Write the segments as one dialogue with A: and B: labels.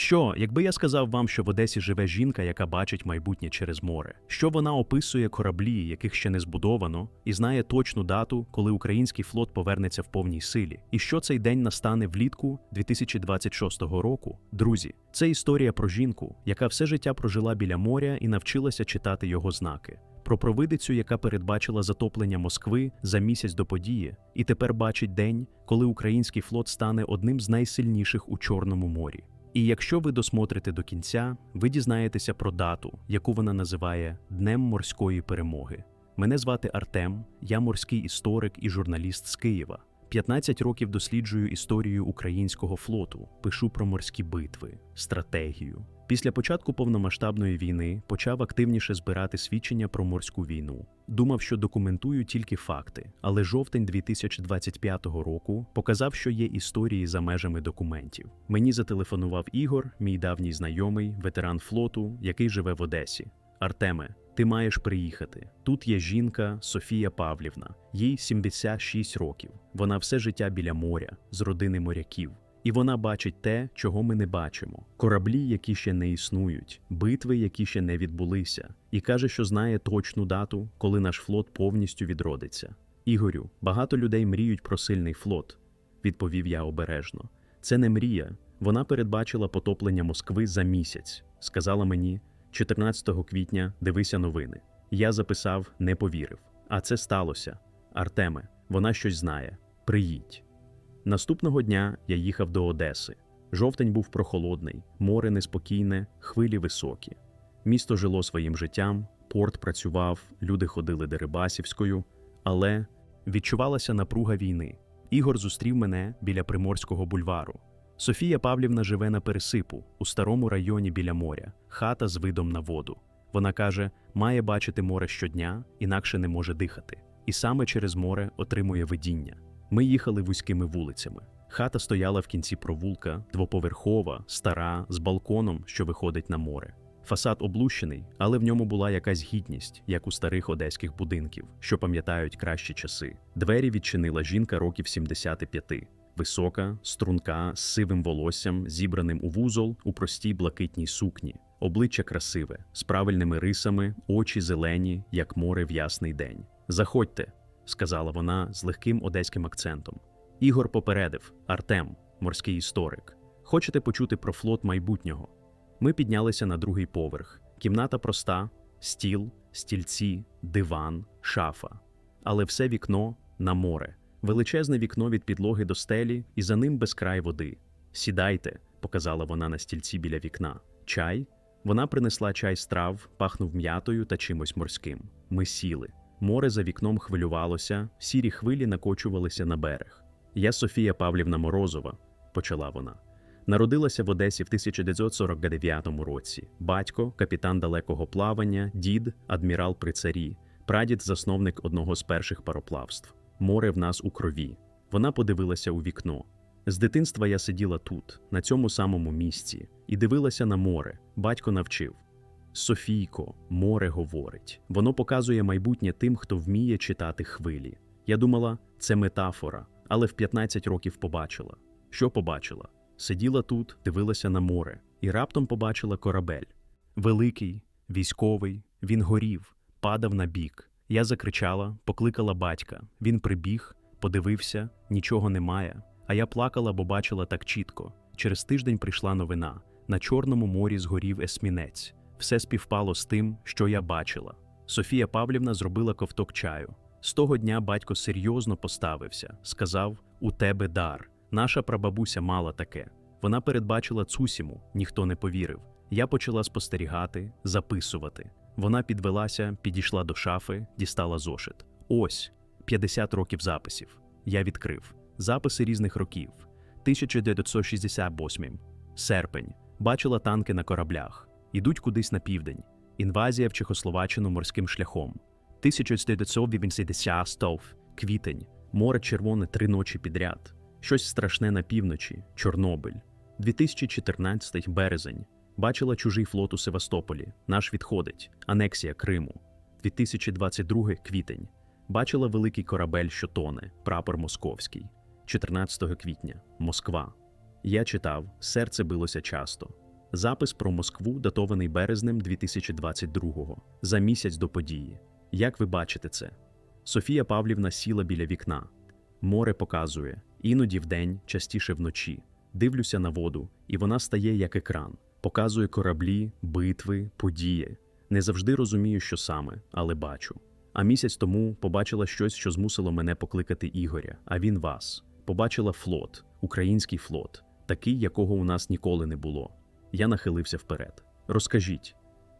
A: Що, якби я сказав вам, що в Одесі живе жінка, яка бачить майбутнє через море, що вона описує кораблі, яких ще не збудовано, і знає точну дату, коли український флот повернеться в повній силі, і що цей день настане влітку 2026 року? Друзі, це історія про жінку, яка все життя прожила біля моря і навчилася читати його знаки. Про провидицю, яка передбачила затоплення Москви за місяць до події, і тепер бачить день, коли український флот стане одним з найсильніших у Чорному морі. І якщо ви досмотрите до кінця, ви дізнаєтеся про дату, яку вона називає Днем морської перемоги. Мене звати Артем, я морський історик і журналіст з Києва. 15 років досліджую історію українського флоту, пишу про морські битви, стратегію. Після початку повномасштабної війни почав активніше збирати свідчення про морську війну. Думав, що документую тільки факти, але жовтень 2025 року показав, що є історії за межами документів. Мені зателефонував Ігор, мій давній знайомий, ветеран флоту, який живе в Одесі. Артеме, ти маєш приїхати. Тут є жінка Софія Павлівна, їй 76 років. Вона все життя біля моря, з родини моряків. І вона бачить те, чого ми не бачимо: кораблі, які ще не існують, битви, які ще не відбулися, і каже, що знає точну дату, коли наш флот повністю відродиться. Ігорю, багато людей мріють про сильний флот, відповів я обережно. Це не мрія. Вона передбачила потоплення Москви за місяць. Сказала мені 14 квітня дивися новини. Я записав, не повірив. А це сталося. Артеме, вона щось знає. Приїдь. Наступного дня я їхав до Одеси. Жовтень був прохолодний, море неспокійне, хвилі високі. Місто жило своїм життям, порт працював, люди ходили Дерибасівською, але відчувалася напруга війни. Ігор зустрів мене біля Приморського бульвару. Софія Павлівна живе на пересипу у старому районі біля моря, хата з видом на воду. Вона каже, має бачити море щодня, інакше не може дихати, і саме через море отримує видіння. Ми їхали вузькими вулицями. Хата стояла в кінці провулка, двоповерхова, стара, з балконом, що виходить на море. Фасад облущений, але в ньому була якась гідність, як у старих одеських будинків, що пам'ятають кращі часи. Двері відчинила жінка років 75. Висока, струнка, з сивим волоссям, зібраним у вузол у простій блакитній сукні, обличчя красиве, з правильними рисами, очі зелені, як море в ясний день. Заходьте, сказала вона з легким одеським акцентом. Ігор попередив Артем, морський історик. Хочете почути про флот майбутнього? Ми піднялися на другий поверх. Кімната проста, стіл, стільці, диван, шафа. Але все вікно на море. Величезне вікно від підлоги до стелі, і за ним безкрай води. Сідайте, показала вона на стільці біля вікна. Чай? Вона принесла чай з трав, пахнув м'ятою та чимось морським. Ми сіли. Море за вікном хвилювалося, сірі хвилі накочувалися на берег. Я Софія Павлівна Морозова, почала вона. Народилася в Одесі в 1949 році. Батько, капітан далекого плавання, дід, адмірал при царі, прадід, засновник одного з перших пароплавств. Море в нас у крові. Вона подивилася у вікно. З дитинства я сиділа тут, на цьому самому місці, і дивилася на море. Батько навчив. Софійко, море говорить. Воно показує майбутнє тим, хто вміє читати хвилі. Я думала, це метафора, але в 15 років побачила. Що побачила? Сиділа тут, дивилася на море, і раптом побачила корабель. Великий, військовий, він горів, падав на бік. Я закричала, покликала батька. Він прибіг, подивився, нічого немає. А я плакала, бо бачила так чітко. Через тиждень прийшла новина: на Чорному морі згорів есмінець. Все співпало з тим, що я бачила. Софія Павлівна зробила ковток чаю. З того дня батько серйозно поставився, сказав: У тебе дар. Наша прабабуся мала таке. Вона передбачила Цусіму, ніхто не повірив. Я почала спостерігати, записувати. Вона підвелася, підійшла до шафи, дістала зошит. Ось 50 років записів. Я відкрив записи різних років. 1968, серпень. Бачила танки на кораблях. Ідуть кудись на південь. Інвазія в Чехословаччину морським шляхом. 1980 квітень. Море червоне три ночі підряд. Щось страшне на півночі, Чорнобиль. 2014 березень. Бачила чужий флот у Севастополі. Наш відходить. Анексія Криму. 2022 квітень. Бачила великий корабель, що тоне, прапор московський. 14 квітня. Москва. Я читав, серце билося часто. Запис про Москву датований березнем 2022-го, за місяць до події. Як ви бачите це? Софія Павлівна сіла біля вікна. Море показує, іноді вдень, частіше вночі. Дивлюся на воду, і вона стає як екран, показує кораблі, битви, події. Не завжди розумію, що саме, але бачу. А місяць тому побачила щось, що змусило мене покликати Ігоря, а він вас. Побачила флот, український флот, такий, якого у нас ніколи не було. Я нахилився вперед. Розкажіть.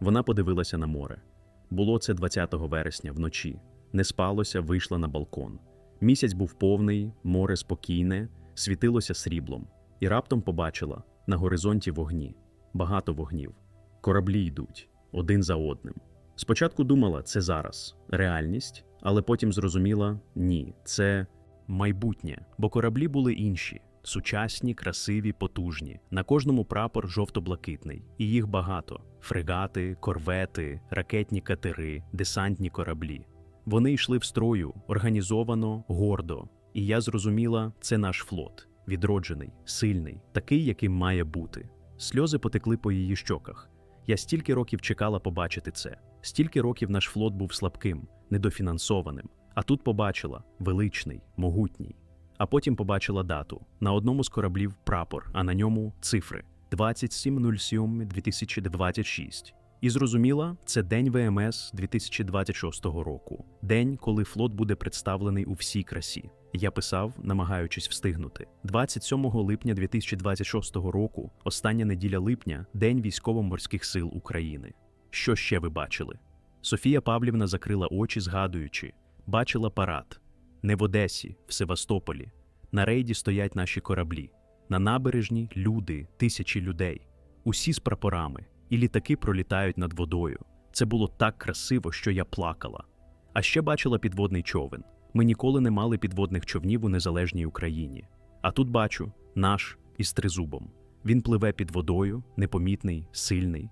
A: Вона подивилася на море. Було це 20 вересня вночі. Не спалося, вийшла на балкон. Місяць був повний, море спокійне, світилося сріблом, і раптом побачила на горизонті вогні, багато вогнів. Кораблі йдуть один за одним. Спочатку думала, це зараз реальність, але потім зрозуміла ні, це майбутнє, бо кораблі були інші. Сучасні, красиві, потужні. На кожному прапор жовто-блакитний, і їх багато: фрегати, корвети, ракетні катери, десантні кораблі. Вони йшли в строю організовано, гордо. І я зрозуміла, це наш флот, відроджений, сильний, такий, яким має бути. Сльози потекли по її щоках. Я стільки років чекала побачити це. Стільки років наш флот був слабким, недофінансованим. А тут побачила величний, могутній. А потім побачила дату. На одному з кораблів прапор, а на ньому цифри 27.07.2026. І зрозуміла, це день ВМС 2026 року, день, коли флот буде представлений у всій красі. Я писав, намагаючись встигнути. 27 липня 2026 року, остання неділя липня, День військово-морських сил України. Що ще ви бачили? Софія Павлівна закрила очі, згадуючи, бачила парад. Не в Одесі, в Севастополі. На рейді стоять наші кораблі. На набережні люди, тисячі людей. Усі з прапорами, і літаки пролітають над водою. Це було так красиво, що я плакала. А ще бачила підводний човен. Ми ніколи не мали підводних човнів у незалежній Україні. А тут бачу наш із тризубом. Він пливе під водою, непомітний, сильний.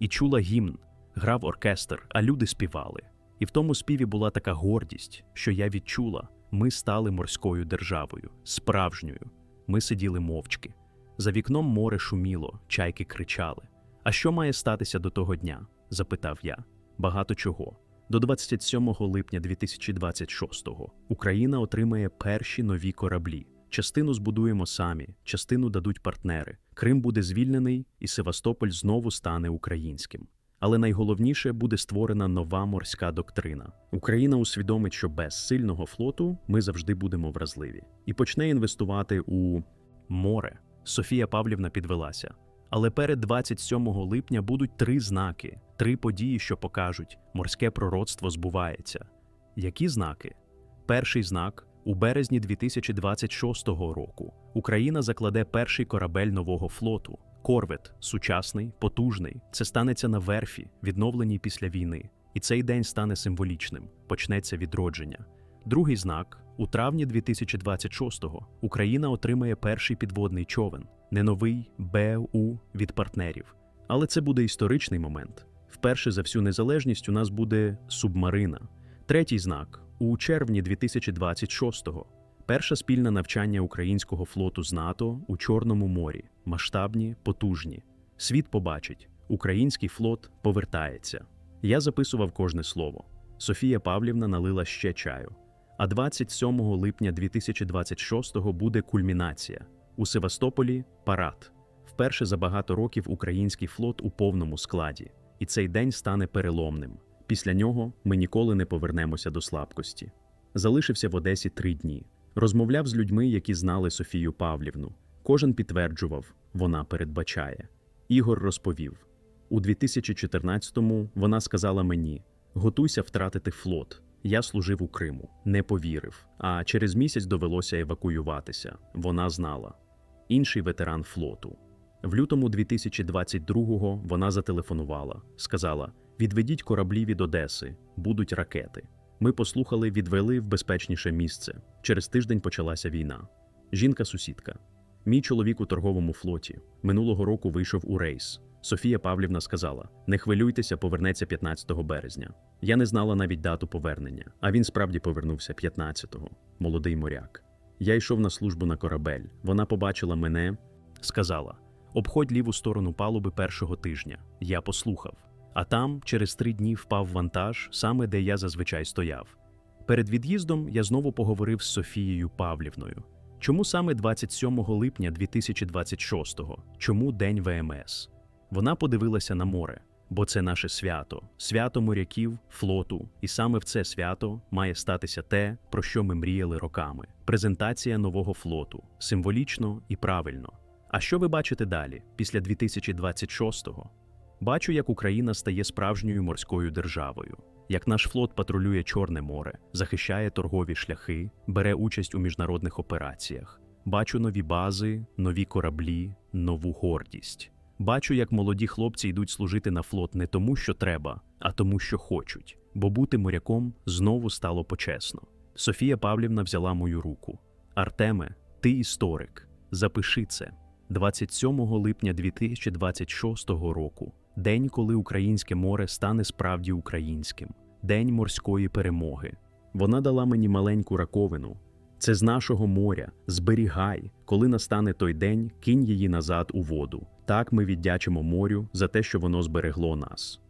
A: І чула гімн, грав оркестр, а люди співали. І в тому співі була така гордість, що я відчула, ми стали морською державою, справжньою. Ми сиділи мовчки. За вікном море шуміло, чайки кричали. А що має статися до того дня? запитав я. Багато чого. До 27 липня 2026-го Україна отримає перші нові кораблі. Частину збудуємо самі, частину дадуть партнери. Крим буде звільнений, і Севастополь знову стане українським. Але найголовніше буде створена нова морська доктрина. Україна усвідомить, що без сильного флоту ми завжди будемо вразливі, і почне інвестувати у море. Софія Павлівна підвелася. Але перед 27 липня будуть три знаки, три події, що покажуть, морське пророцтво збувається. Які знаки? Перший знак у березні 2026 року Україна закладе перший корабель нового флоту. Корвет, сучасний, потужний. Це станеться на верфі, відновленій після війни. І цей день стане символічним, почнеться відродження. Другий знак у травні 2026-го Україна отримає перший підводний човен, не новий БУ від партнерів. Але це буде історичний момент. Вперше за всю незалежність у нас буде субмарина. Третій знак у червні 2026-го перше спільне навчання українського флоту з НАТО у Чорному морі, масштабні, потужні. Світ побачить, український флот повертається. Я записував кожне слово. Софія Павлівна налила ще чаю. А 27 липня 2026-го буде кульмінація. У Севастополі парад. Вперше за багато років український флот у повному складі, і цей день стане переломним. Після нього ми ніколи не повернемося до слабкості. Залишився в Одесі три дні. Розмовляв з людьми, які знали Софію Павлівну. Кожен підтверджував, вона передбачає. Ігор розповів: у 2014-му вона сказала мені: готуйся втратити флот. Я служив у Криму, не повірив. А через місяць довелося евакуюватися. Вона знала. Інший ветеран флоту. В лютому 2022-го вона зателефонувала, сказала: відведіть кораблі від Одеси, будуть ракети. Ми послухали, відвели в безпечніше місце. Через тиждень почалася війна. Жінка-сусідка. Мій чоловік у торговому флоті. Минулого року вийшов у рейс. Софія Павлівна сказала: не хвилюйтеся, повернеться 15 березня. Я не знала навіть дату повернення, а він справді повернувся 15-го. Молодий моряк. Я йшов на службу на корабель. Вона побачила мене, сказала: Обходь ліву сторону палуби першого тижня. Я послухав. А там через три дні впав вантаж, саме де я зазвичай стояв. Перед від'їздом я знову поговорив з Софією Павлівною. Чому саме 27 липня 2026-го? Чому День ВМС? Вона подивилася на море, бо це наше свято, свято моряків, флоту, і саме в це свято має статися те, про що ми мріяли роками: презентація нового флоту, символічно і правильно. А що ви бачите далі, після 2026-го? Бачу, як Україна стає справжньою морською державою, як наш флот патрулює Чорне море, захищає торгові шляхи, бере участь у міжнародних операціях. Бачу нові бази, нові кораблі, нову гордість. Бачу, як молоді хлопці йдуть служити на флот не тому, що треба, а тому, що хочуть. Бо бути моряком знову стало почесно. Софія Павлівна взяла мою руку. Артеме, ти історик. Запиши це. 27 липня 2026 року, день, коли українське море стане справді українським, день морської перемоги. Вона дала мені маленьку раковину. Це з нашого моря. Зберігай, коли настане той день, кинь її назад у воду. Так ми віддячимо морю за те, що воно зберегло нас.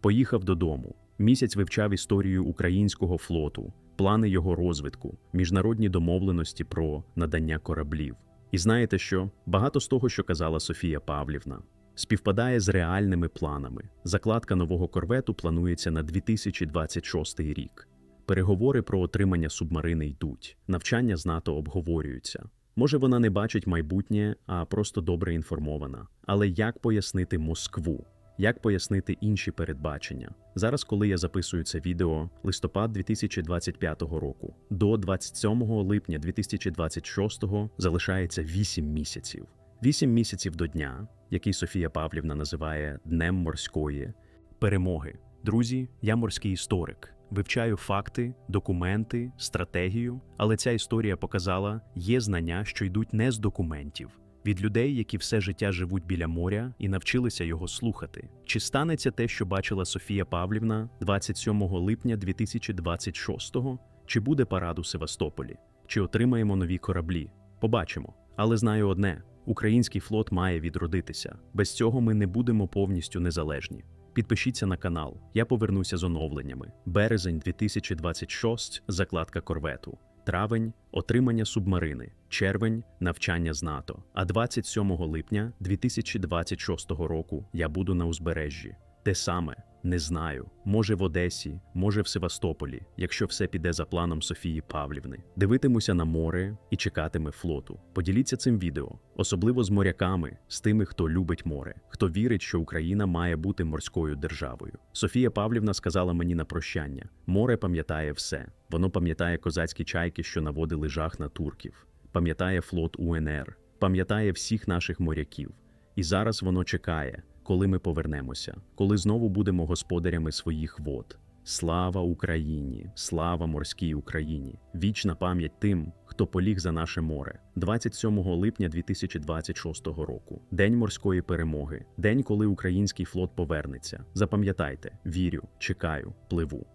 A: Поїхав додому. Місяць вивчав історію українського флоту, плани його розвитку, міжнародні домовленості про надання кораблів. І знаєте що? Багато з того, що казала Софія Павлівна, співпадає з реальними планами. Закладка нового корвету планується на 2026 рік. Переговори про отримання субмарини йдуть, навчання з НАТО обговорюються. Може, вона не бачить майбутнє, а просто добре інформована. Але як пояснити Москву? Як пояснити інші передбачення? Зараз, коли я записую це відео, листопад 2025 року, до 27 липня 2026 залишається 8 місяців. 8 місяців до дня, який Софія Павлівна називає Днем морської перемоги. Друзі, я морський історик. Вивчаю факти, документи, стратегію, але ця історія показала, є знання, що йдуть не з документів, від людей, які все життя живуть біля моря і навчилися його слухати. Чи станеться те, що бачила Софія Павлівна 27 липня 2026-го? Чи буде парад у Севастополі? Чи отримаємо нові кораблі? Побачимо. Але знаю одне: український флот має відродитися. Без цього ми не будемо повністю незалежні. Підпишіться на канал, я повернуся з оновленнями. Березень 2026 закладка корвету. Травень отримання субмарини, червень навчання з НАТО. А 27 липня 2026 року я буду на узбережжі. Те саме не знаю. Може в Одесі, може в Севастополі, якщо все піде за планом Софії Павлівни. Дивитимуся на море і чекатиме флоту. Поділіться цим відео, особливо з моряками, з тими, хто любить море, хто вірить, що Україна має бути морською державою. Софія Павлівна сказала мені на прощання: море пам'ятає все. Воно пам'ятає козацькі чайки, що наводили жах на турків, пам'ятає флот УНР, пам'ятає всіх наших моряків. І зараз воно чекає, коли ми повернемося, коли знову будемо господарями своїх вод. Слава Україні! Слава морській Україні! Вічна пам'ять тим, хто поліг за наше море. 27 липня 2026 року. День морської перемоги. День, коли український флот повернеться. Запам'ятайте, вірю, чекаю, пливу.